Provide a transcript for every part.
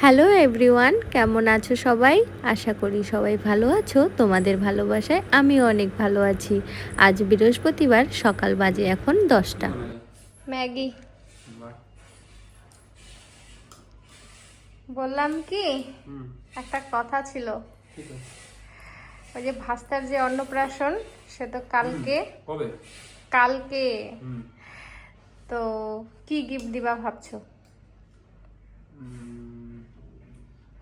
Hello everyone কেমন আছো সবাই? আশা করি সবাই ভালো আছো। তোমাদের ভালোবাসায় আমিও অনেক ভালো আছি। আজ বৃহস্পতিবার সকাল বাজে এখন দশটা। ম্যাগি। বললাম কি? একটা কথা ছিল। ওই যে ভাস্তার যে অন্নপ্রাশন সে তো কালকে কালকে। তো কি গিফট দিবা ভাবছ?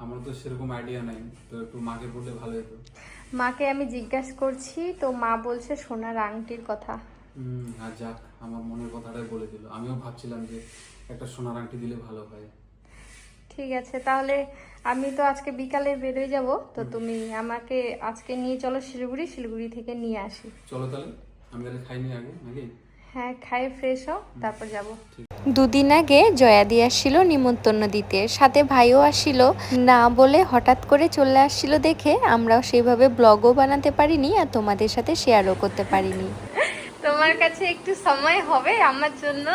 আমার তো সেরকম আইডিয়া নাই তো একটু মাকে বললে ভালো হতো। মাকে আমি জিজ্ঞাসা করছি তো মা বলছে সোনার আংটির কথা। হুম আর যাক আমার মনের কথাটাই বলে দিল। আমিও ভাবছিলাম যে একটা সোনার আংটি দিলে ভালো হয়। ঠিক আছে তাহলে আমি তো আজকে বিকালে বেরোয় যাব তো তুমি আমাকে আজকে নিয়ে চলো শিলিগুড়ি শিলিগুড়ি থেকে নিয়ে আসি। চলো তাহলে আমি তাহলে খাইনি আগে নাকি? হ্যাঁ খাই ফ্রেশ হও তারপর যাব। দুদিন আগে জয়াদি আসছিল নিমন্ত্রণ দিতে। সাথে ভাইও আসছিল না বলে হঠাৎ করে চলে আসছিল দেখে আমরাও সেইভাবে ব্লগও বানাতে পারিনি আর তোমাদের সাথে শেয়ারও করতে পারিনি। তোমার কাছে একটু সময় হবে আমার জন্য?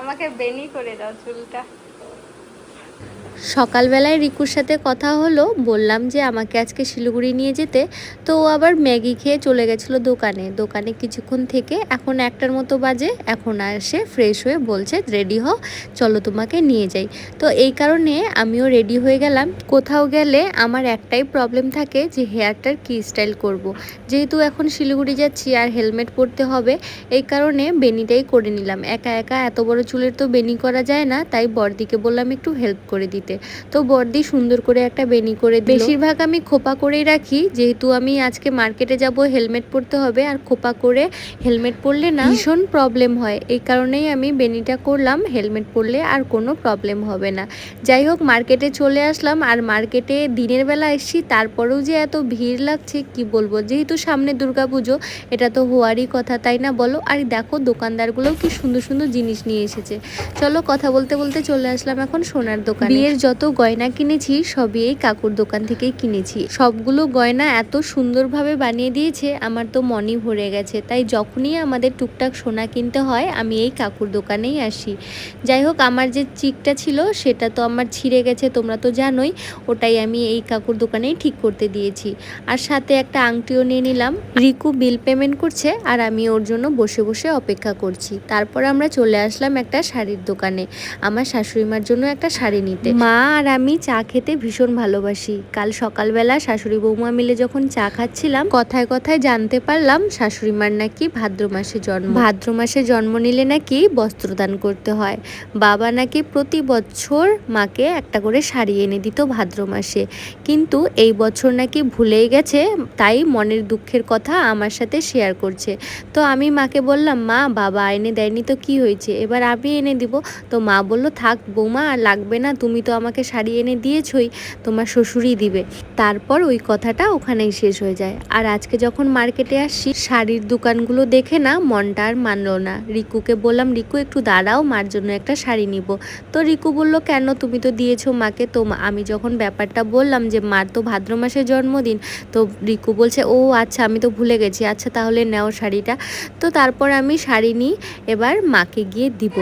আমাকে বেনি করে দাও চুলটা। সকালবেলায় রিকুর সাথে কথা হলো, বললাম যে আমাকে আজকে শিলিগুড়ি নিয়ে যেতে। তো ও আবার ম্যাগি খেয়ে চলে গেছিল দোকানে। দোকানে কিছুক্ষণ থেকে এখন একটার মতো বাজে, এখন এসে ফ্রেশ হয়ে বলছে, রেডি হও, চলো তোমাকে নিয়ে যাই। তো এই কারণে আমিও রেডি হয়ে গেলাম। কোথাও গেলে আমার একটাই প্রবলেম থাকে যে হেয়ারটার কী স্টাইল করব। যেহেতু এখন শিলিগুড়ি যাচ্ছি আর হেলমেট পরতে হবে, এই কারণে বেনিটাই করে নিলাম। একা একা এত বড় চুলের তো বেনি করা যায় না, তাই বর্দিকে বললাম একটু হেল্প করে দিতে। তো বর্দি সুন্দর করে একটা বেনি করে বেশিরভাগ আমি খোপা করেই রাখি, যেহেতু আমি আজকে মার্কেটে যাব, হেলমেট পরতে হবে, আর খোপা করে হেলমেট পরলে না ভীষণ প্রবলেম হয়। এই কারণেই আমি বেনিটা করলাম, হেলমেট পরলে আর কোনো প্রবলেম হবে না। যাই হোক, মার্কেটে চলে আসলাম, আর মার্কেটে দিনের বেলা এসছি, তারপরেও যে এত ভিড় লাগছে, কি বলব? যেহেতু সামনে দুর্গাপুজো, এটা তো হওয়ারই কথা, তাই না বলো? আর দেখো, দোকানদারগুলোও কি সুন্দর সুন্দর জিনিস নিয়ে এসেছে। চলো, কথা বলতে বলতে চলে আসলাম এখন সোনার দোকানে। বিয়ের যত গয়না কিনেছি, সবই এই কাকুর দোকান থেকেই কিনেছি। সবগুলো গয়না এত সুন্দরভাবে বানিয়ে দিয়েছে, আমার তো মনই ভরে গেছে। তাই যখনই আমাদের টুকটাক সোনা কিনতে হয়, আমি এই কাকুর দোকানেই আসি। যাই হোক, আমার যে চিকটা ছিল, সেটা তো আমার ছিঁড়ে গেছে, তোমরা তো জানোই, ওটাই আমি এই কাকুর দোকানেই ঠিক করতে দিয়েছি। আর সাথে একটা আংটিও নিয়ে নিলাম। রিকু বিল পেমেন্ট করছে, আর আমি ওর জন্য বসে বসে অপেক্ষা করছি। তারপর আমরা চলে আসলাম একটা শাড়ির দোকানে। আমার শাশুড়ি মার জন্য একটা শাড়ি নিতে। আর আমি চা খেতে ভীষণ ভালোবাসি। কাল সকালবেলা শাশুড়ি বৌমা মিলে যখন চা খাচ্ছিলাম, কথায় কথায় জানতে পারলাম শাশুড়ি মার নাকি ভাদ্র মাসে জন্ম। ভাদ্র মাসে জন্ম নিলে নাকি বস্ত্রদান করতে হয়। বাবা নাকি প্রতি বছর মাকে একটা করে শাড়ি এনে দিত ভাদ্র মাসে। কিন্তু এই বছর নাকি ভুলেই গেছে, তাই মনের দুঃখের কথা আমার সাথে শেয়ার করছে। তো আমি মাকে বললাম, মা, বাবা এনে দেয়নি তো কি হয়েছে? এবার আমি এনে দিব। তো মা বলল, থাক বৌমা, আর লাগবে না, তুমি তো আমাকে শাড়ি এনে দিয়েছই, তোমার শ্বশুরই দিবে। তারপর ওই কথাটা ওখানেই শেষ হয়ে যায়। আর আজকে যখন মার্কেটে আসছি, শাড়ির দোকানগুলো দেখে না মনটা আর মানলো না। রিকুকে বললাম, রিকু, একটু দাঁড়াও, মার জন্য একটা শাড়ি নিব। তো রিকু বলল, কেন? তুমি তো দিয়েছ মাকে। তো আমি যখন ব্যাপারটা বললাম যে, মার তো ভাদ্র মাসের জন্মদিন, তো রিকু বলছে, ও আচ্ছা আমি তো ভুলে গেছি। আচ্ছা তাহলে নেও শাড়িটা। তো তারপর আমি শাড়ি নিই, এবার মাকে গিয়ে দিব।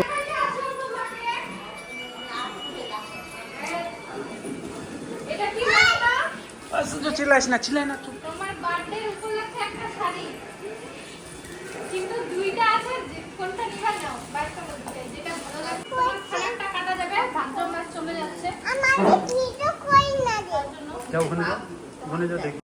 তো চিল্লাস না চিল্লাই না তুই। তোমার বার্থডে উপলক্ষে একটা শাড়ি। কিন্তু দুইটা আছে কোনটা নিবা নাও? বাইকটা বলতে যেটা ভালো লাগে। তোমার খারাপটা কাটা যাবে ভাদ্র মাস চলে যাচ্ছে। যাও ওখানে যাও ওখানে যাও দেখি।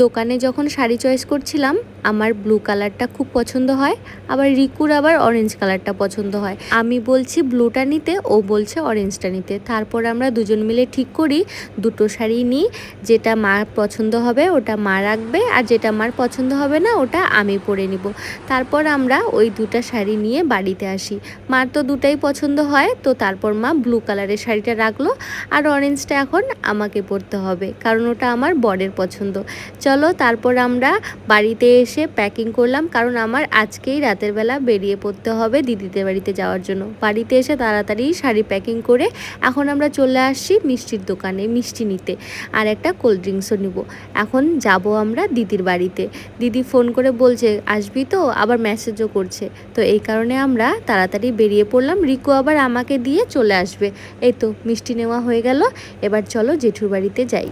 দোকানে যখন শাড়ি চয়েস করছিলাম, আমার ব্লু কালারটা খুব পছন্দ হয়, আবার রিকুর আবার অরেঞ্জ কালারটা পছন্দ হয়। আমি বলছি ব্লুটা নিতে, ও বলছে অরেঞ্জটা নিতে। তারপর আমরা দুজন মিলে ঠিক করি, দুটো শাড়ি নিই, যেটা মার পছন্দ হবে ওটা মা রাখবে, আর যেটা মার পছন্দ হবে না ওটা আমি পরে নিব। তারপর আমরা ওই দুটা শাড়ি নিয়ে বাড়িতে আসি। মার তো দুটাই পছন্দ হয়, তো তারপর মা ব্লু কালারের শাড়িটা রাখল, আর অরেঞ্জটা এখন আমাকে পরতে হবে, কারণ ওটা আমার বরের পছন্দ। চলো, তারপর আমরা বাড়িতে এসে প্যাকিং করলাম। কারণ আমার আজকেই রাতের বেলা বেরিয়ে পড়তে হবে দিদিদের বাড়িতে যাওয়ার জন্য। বাড়িতে এসে তাড়াতাড়ি শাড়ি প্যাকিং করে এখন আমরা চলে আসছি মিষ্টির দোকানে মিষ্টি নিতে। আর একটা কোল্ড ড্রিঙ্কসও নিব। এখন যাব আমরা দিদির বাড়িতে। দিদি ফোন করে বলছে, আসবি তো? আবার মেসেজও করছে। তো এই কারণে আমরা তাড়াতাড়ি বেরিয়ে পড়লাম। রিকু আবার আমাকে দিয়ে চলে আসবে। এই তো, মিষ্টি নেওয়া হয়ে গেল। এবার চলো জেঠুর বাড়িতে যাই।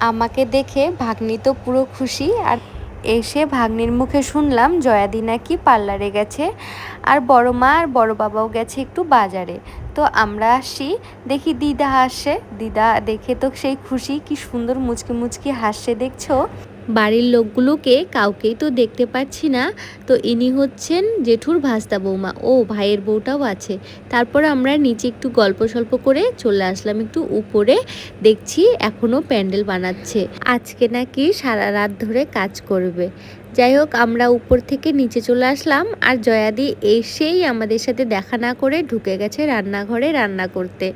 আমাকে দেখে ভাগ্নি তো পুরো খুশি আর এসে ভাগ্নির মুখে শুনলাম জয়াদি নাকি পার্লারে গেছে আর বড় মা আর বড় বাবাও গেছে একটু বাজারে। তো আমরা আসি, দেখি দিদা আসে। দিদা দেখে তো সেই খুশি, কি সুন্দর মুচকি মুচকি হাসছে, দেখছ? বাড়ির লোকগুলোকে কাউকেই তো দেখতে পাচ্ছি না। তো ইনি হচ্ছেন জেঠুর ভাস্তা বৌমা। ও, ভাইয়ের বউটাও আছে। তারপর আমরা নিচে একটু গল্প সল্প করে চলে আসলাম একটু উপরে। দেখছি এখনও প্যান্ডেল বানাচ্ছে। আজকে নাকি সারা রাত ধরে কাজ করবে। যাই হোক, আমরা উপর থেকে নিচে চলে আসলাম। আর জয়াদি এসেই আমাদের সাথে দেখা না করে ঢুকে গেছে রান্নাঘরে রান্না করতে।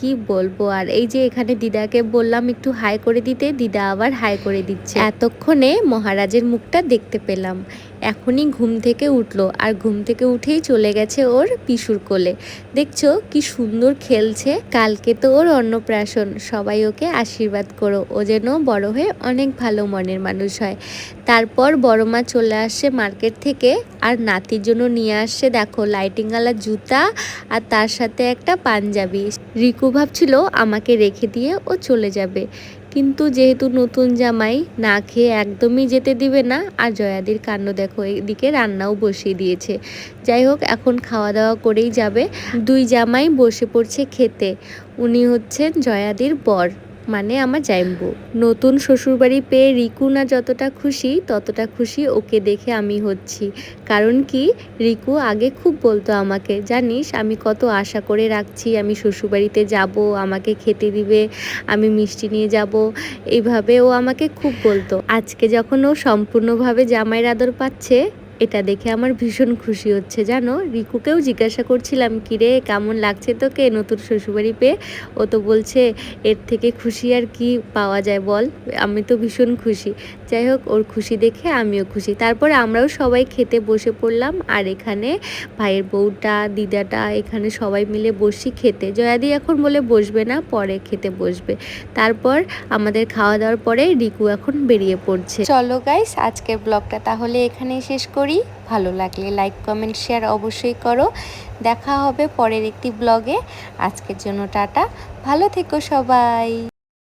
কি বলব? আর এই যে এখানে দিদাকে বললাম একটু হাই করে দিতে, দিদা আবার হাই করে দিচ্ছে। এতক্ষণে মহারাজের মুখটা দেখতে পেলাম। এখনই ঘুম থেকে উঠল আর ঘুম থেকে উঠেই চলে গেছে ওর পিসুর কোলে। দেখছ কি সুন্দর খেলছে? কালকে তো ওর অন্নপ্রাশন, সবাই ওকে আশীর্বাদ করো, ও যেন বড় হয়ে অনেক ভালো মনের মানুষ হয়। তারপর বড় মা চলে আসছে মার্কেট থেকে আর নাতির জন্য নিয়ে আসছে দেখো, লাইটিংওয়ালা জুতা আর তার সাথে একটা পাঞ্জাবি। রিকু ভাবছিল আমাকে রেখে দিয়ে ও চলে যাবে। কিন্তু যেহেতু নতুন জামাই, না খেয়ে একদমই যেতে দিবে না। আর জয়াদির কাণ্ড দেখো এদিকে রান্নাও বসিয়ে দিয়েছে। যাই হোক, এখন খাওয়া দাওয়া করেই যাবে। দুই জামাই বসে পড়ছে খেতে। উনি হচ্ছেন জয়াদির বর। মানে আমার জাইম্বু। নতুন শ্বশুরবাড়ি পেয়ে রিকু না যতটা খুশি, ততটা খুশি ওকে দেখে আমি হচ্ছি। কারণ কি? রিকু আগে খুব বলতো আমাকে, জানিস, আমি কত আশা করে রাখছি, আমি শ্বশুরবাড়িতে যাব, আমাকে খেতে দিবে, আমি মিষ্টি নিয়ে যাব। এইভাবে ও আমাকে খুব বলতো। আজকে যখন ও সম্পূর্ণভাবে জামাইয়ের আদর পাচ্ছে এটা দেখে আমার ভীষণ খুশি হচ্ছে, জানো? রিকুকেও জিজ্ঞাসা করছিলাম, কিরে, কেমন লাগছে তোকে নতুন শ্বশুরবাড়ি পেয়ে? ও তো বলছে, এর থেকে খুশি আর কি পাওয়া যায় বল, আমি তো ভীষণ খুশি। যাই হোক, ওর খুশি দেখে আমিও খুশি। তারপর আমরাও সবাই খেতে বসে পড়লাম, আর এখানে ভাইয়ের বউটা, দিদাটা, এখানে সবাই মিলে বসি খেতে। জয়াদি এখন বলে বসবে না, পরে খেতে বসবে। তারপর আমাদের খাওয়া দাওয়ার পরে রিকু এখন বেরিয়ে পড়ছে। চলো গাইস আজকের ব্লগটা তাহলে এখানেই শেষ করি, ভালো লাগলে লাইক কমেন্ট শেয়ার অবশ্যই করো। দেখা হবে পরের একটি ব্লগে আজকের জন্য টাটা। ভালো থেকো সবাই।